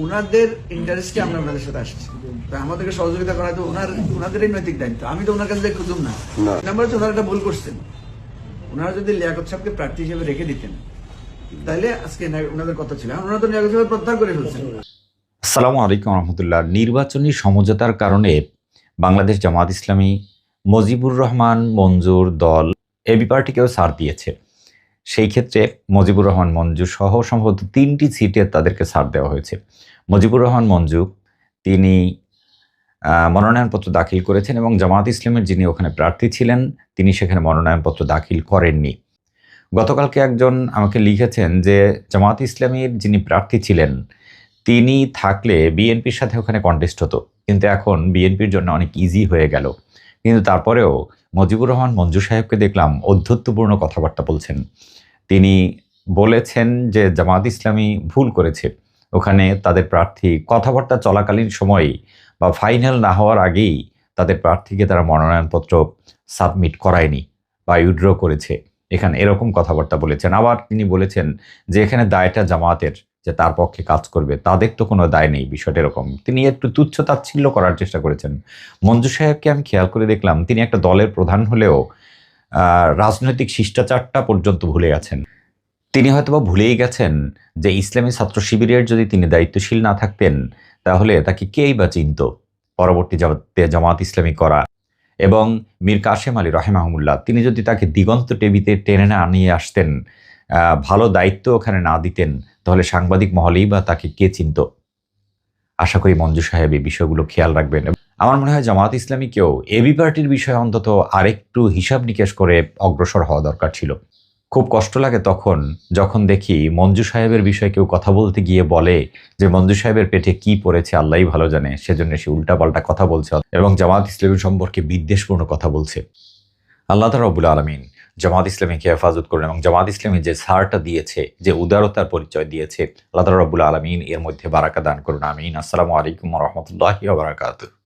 ওনাদের ইন্টারেস্টে আমরা ওনাদের সাথে আসছি। তো আমাদেরকে সহযোগিতা করা তো ওনার ওনাদেরই নৈতিক দায়িত্ব। আমি তো ওনার কাছে যাই খুঁজুম না। নাম্বার হচ্ছে ওনারা একটা ভুল করছেন। ওনারা যদি লিয়াকত সাহেবকে প্রার্থী হিসেবে রেখে দিতেন তাহলে আজকে ওনাদের কথা ছিল। ওনারা তো লিয়াকত সাহেব প্রত্যাহার করে ফেলছেন। আসসালামু আলাইকুম রহমতুল্লাহ। নির্বাচনী সমঝোতার কারণে বাংলাদেশ জামাত ইসলামী মজিবুর রহমান মঞ্জুর দল এবি পার্টিকেও ছাড় দিয়েছে। সেই ক্ষেত্রে মজিবুর রহমান মঞ্জু সহ সম্ভবত তিনটি সিটে তাদেরকে ছাড় দেওয়া হয়েছে। মজিবুর রহমান মঞ্জু, তিনি মনোনয়নপত্র দাখিল করেছেন এবং জামাত ইসলামের যিনি ওখানে প্রার্থী ছিলেন, তিনি সেখানে মনোনয়নপত্র দাখিল করেননি। গতকালকে একজন আমাকে লিখেছেন যে জামাত ইসলামীর যিনি প্রার্থী ছিলেন, তিনি থাকলে বিএনপির সাথে ওখানে কন্টেস্ট হতো। কিন্তু এখন বিএনপির জন্য অনেক ইজি হয়ে গেল। কিন্তু তারপরেও মজিবুর রহমান মঞ্জু সাহেবকে দেখলাম অধ্যত্বপূর্ণ কথাবার্তা বলছেন। তিনি বলেছেন যে জামাত ইসলামী ভুল করেছে। ওখানে তাদের প্রার্থী কথাবার্তা চলাকালীন সময়ই বা ফাইনাল না হওয়ার আগেই তাদের প্রার্থীকে তারা মনোনয়নপত্র সাবমিট করায়নি বা উইড্র করেছে। এখানে এরকম কথাবার্তা বলেছেন। আবার তিনি বলেছেন যে এখানে দায়টা জামাতের, যে তার পক্ষে কাজ করবে। তাদের তো কোনো দায় নেই বিষয়টা এরকম। তিনি একটু তুচ্ছ তাচ্ছিল্য করার চেষ্টা করেছেন। মঞ্জু সাহেবকে আমি খেয়াল করে দেখলাম, তিনি একটা দলের প্রধান হলেও রাজনৈতিক শিষ্টাচারটা পর্যন্ত ভুলে গেছেন। তিনি হয়তোবা ভুলেই গেছেন যে ইসলামী ছাত্র শিবিরের যদি তিনি দায়িত্বশীল না থাকতেন, তাহলে তাকে কেই বা চিনত? পরবর্তী জামাতে ইসলামী করা এবং মীর কাশেম আলী রহেমাহমুল্লাহ তিনি যদি তাকে দিগন্ত টেবিতে টেনে না নিয়ে আসতেন ভালো দায়িত্ব ওখানে না দিতেন, তাহলে সাংবাদিক মহলেই বা তাকে কে চিনত? আশা করি মঞ্জু সাহেব এই বিষয়গুলো খেয়াল রাখবেন। আমার মনে হয় জামাত ইসলামীকেও এবি পার্টির বিষয়ে অন্তত আরেকটু হিসাব নিকেশ করে অগ্রসর হওয়া দরকার ছিল। খুব কষ্ট লাগে তখন যখন দেখি মঞ্জু সাহেবের বিষয়ে কেউ কথা বলতে গিয়ে বলে যে মঞ্জু সাহেবের পেটে কি পড়েছে আল্লাহই ভালো জানে, সেজন্য সে উল্টাপাল্টা কথা বলছে এবং জামাত ইসলামী সম্পর্কে বিদ্বেষপূর্ণ কথা বলছে। আল্লাহ রবুল আলমিন জামাত ইসলামীকে হেফাজত করুন এবং জামাত ইসলামী যে সারটা দিয়েছে, যে উদারতার পরিচয় দিয়েছে, আল্লাহ রবুল আলমিন এর মধ্যে বারাকা দান করুন, আমিন। আসসালামু আলাইকুম রহমতুল্লাহ বারাকাতু